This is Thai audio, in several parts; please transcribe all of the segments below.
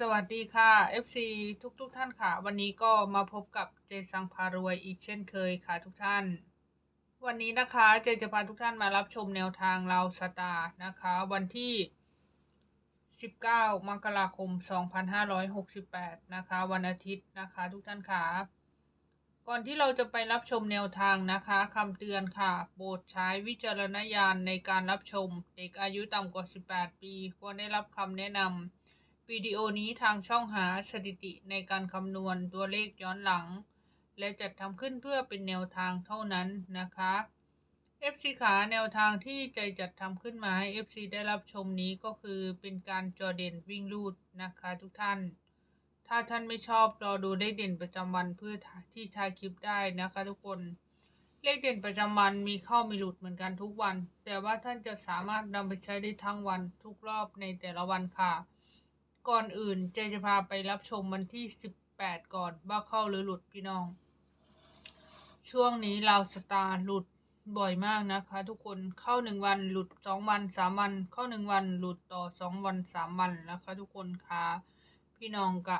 สวัสดีค่ะ FC ทุกทุกๆท่านค่ะ วันนี้ก็มาพบกับเจสังพารวยอีกเช่นเคยค่ะทุกท่าน วันนี้นะคะเจจะพาทุกท่านมารับชมแนวทางเราสตาร์นะคะ วันที่ 19 มกราคม 2568 นะคะ วันอาทิตย์นะคะ ทุกท่านค่ะ ก่อนที่เราจะไปรับชมแนวทางนะคะคำเตือนค่ะโปรดใช้วิจารณญาณในการรับชม เด็กอายุต่ำกว่า 18 ปีควรได้รับคำแนะนำ วิดีโอนี้ทางช่องหาสถิติในการคำนวณตัวเลขย้อนหลัง และจัดทำขึ้นเพื่อเป็นแนวทางเท่านั้นนะคะ FC ขาแนวทางที่ใจจัดทำขึ้นมาให้ FC ได้รับชมนี้ก็คือเป็นการจอเด่นวิ่งลูดนะคะทุกท่าน ถ้าท่านไม่ชอบรอดูเลขเด่นประจำวันเพื่อที่ถ่ายคลิปได้นะคะทุกคน เลขเด่นประจำวันมีเข้ามีหลุดเหมือนกันทุกวัน แต่ว่าท่านจะสามารถนำไปใช้ได้ทั้งวันทุกรอบในแต่ละวันค่ะ ก่อนอื่นเจจะพาไปรับชมวันที่ 18 ก่อนว่าเข้าหรือหลุดพี่น้อง ช่วงนี้เราสตาร์หลุดบ่อยมากนะคะ ทุกคนเข้าหนึ่งวันหลุดสองวันสามวัน เข้าหนึ่งวันหลุดต่อสองวันสามวันนะคะ ทุกคนค่ะพี่น้องกะ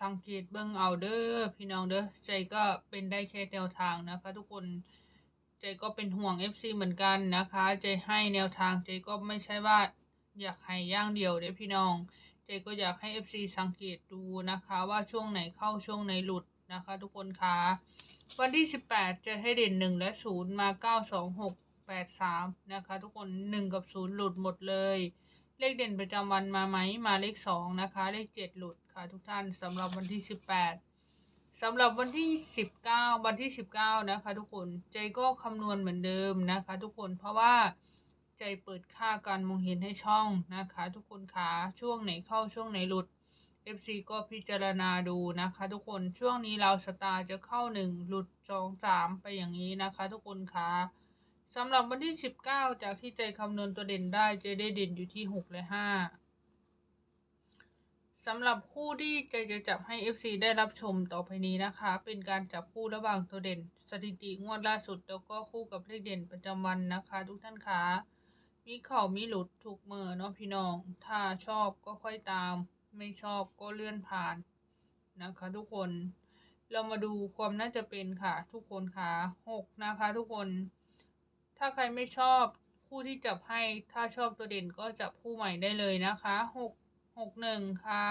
สังเกตเบิ่งเอาเด้อพี่น้องเด้อใจก็เป็นได้แค่แนวทางนะคะ ทุกคนใจก็เป็นห่วง FC เหมือนกันนะคะ ใจให้แนวทางใจก็ไม่ใช่ว่าอยากให้ย่างเดียวเด้พี่น้อง เจก็อยากให้ FC สังเกตดูนะคะว่าช่วงไหนเข้าช่วงไหนหลุดนะคะ ทุกคนคะวันที่ 18 จะให้เด่น 1 และ 0 มา 9 2 6 8 3 นะคะ ทุกคน 1 กับ 0 หลุดหมดเลย เลขเด่นประจำวันมาไหมมาเลข 2 นะคะ เลข 7 หลุดค่ะทุกท่านสำหรับวันที่ 18สำหรับวันที่ 19 วันที่ 19 นะคะ ทุกคน เจก็คำนวณเหมือนเดิมนะคะ ทุกคนเพราะว่า ใจเปิดค่าการมองเห็นให้ช่องนะคะ ทุกคนคะช่วงไหนเข้าช่วงไหนหลุด FC ก็พิจารณาดูนะคะ ทุกคนช่วงนี้เราสตาร์จะเข้าหนึ่งหลุดสองสามไปอย่างนี้นะคะ ทุกคนคะสำหรับวันที่ 19 จากที่ใจคำนวณตัวเด่นได้จะได้เด่นอยู่ที่ 6 และ 5สำหรับคู่ที่ใจจะจับให้ FC ได้รับชมต่อไปนี้นะคะ เป็นการจับคู่ระหว่างตัวเด่น สถิติงวดล่าสุดแล้วก็คู่กับเลขเด่นประจำวันนะคะ ทุกท่านคะ มีเข่ามีหลุดถูกมือเนาะพี่น้อง ถ้าชอบก็ค่อยตาม ไม่ชอบก็เลื่อนผ่านนะคะ ทุกคน เรามาดูความน่าจะเป็นค่ะ ทุกคนค่ะหกนะคะ ทุกคน ถ้าใครไม่ชอบคู่ที่จับให้ ถ้าชอบตัวเด่นก็จับคู่ใหม่ได้เลยนะคะหกหกหนึ่งค่ะ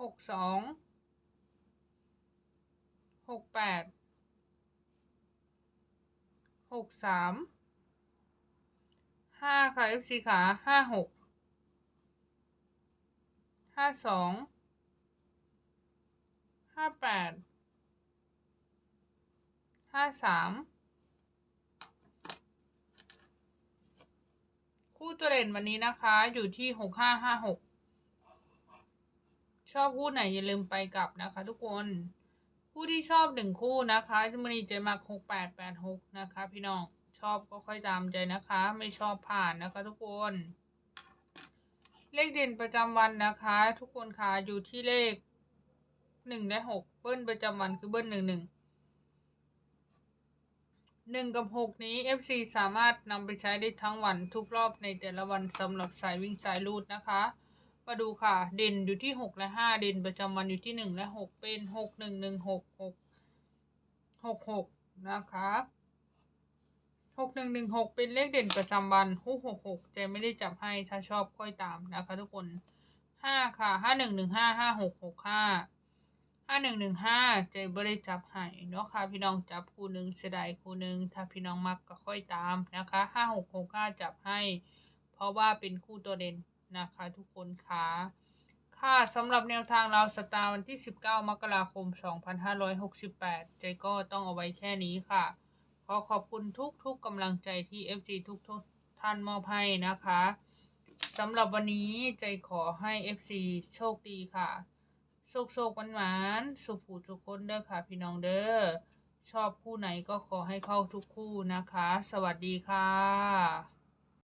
หกสองหกแปดหกสาม ห้าค่ะ FC ขาห้าหกห้าสองห้าแปดห้าสามคู่ตัวเด่นวันนี้นะคะ อยู่ที่หกห้าห้าหกชอบคู่ไหนอย่าลืมไปกลับนะคะ ทุกคนคู่ที่ชอบหนึ่งคู่นะคะจะมันจมาหกแปดแปดหกนะคะ พี่น้อง ชอบก็ค่อยตามใจนะคะ ไม่ชอบผ่านนะคะ ทุกคน เลขเด่นประจำวันนะคะ ทุกคนค่ะอยู่ที่เลขหนึ่งและหกเบิ้ลประจำวันคือเบิ้ลหนึ่งหนึ่งหนึ่งกับหกนี้ FC สามารถนำไปใช้ได้ทั้งวันทุกรอบในแต่ละวันสำหรับสายวิ่งสายลูดนะคะมาดูค่ะ เด่นอยู่ที่หกและห้าเด่นประจำวันอยู่ที่หนึ่งและหกเป็นหกหนึ่งหนึ่งหกหกหกหกนะคะ หกหนึ่งหนึ่งหกเป็นเลขเด่นประจำวันหกหกหกเจไม่ได้จับให้ถ้าชอบค่อยตามนะคะทุกคนห้าค่ะห้าหนึ่งหนึ่งห้าห้าหกหกห้าห้าหนึ่งหนึ่งห้าเจไม่ได้จับให้เนาะค่ะพี่น้องจับคู่หนึ่งเสียดายคู่หนึ่งถ้าพี่น้องมักก็ค่อยตามนะคะห้าหกหกห้าจับให้ เพราะว่าเป็นคู่ตัวเด่นนะคะทุกคนค่ะค่ะสำหรับแนวทางเราสตาร์วันที่ 19 มกราคม 2568 ใจก็ต้องเอาไว้แค่นี้ค่ะ ขอขอบคุณทุกๆกกำลังใจที่ FG ทุกๆทท่านมอบให้นะคะสำหรับวันนี้ใจขอให้ FC โชคดีค่ะ โชคโชคหวานหวานๆสุขผูทุกคนเด้อค่ะ พี่น้องเด้อชอบคู่ไหนก็ขอให้เข้าทุกคู่นะคะ สวัสดีค่ะ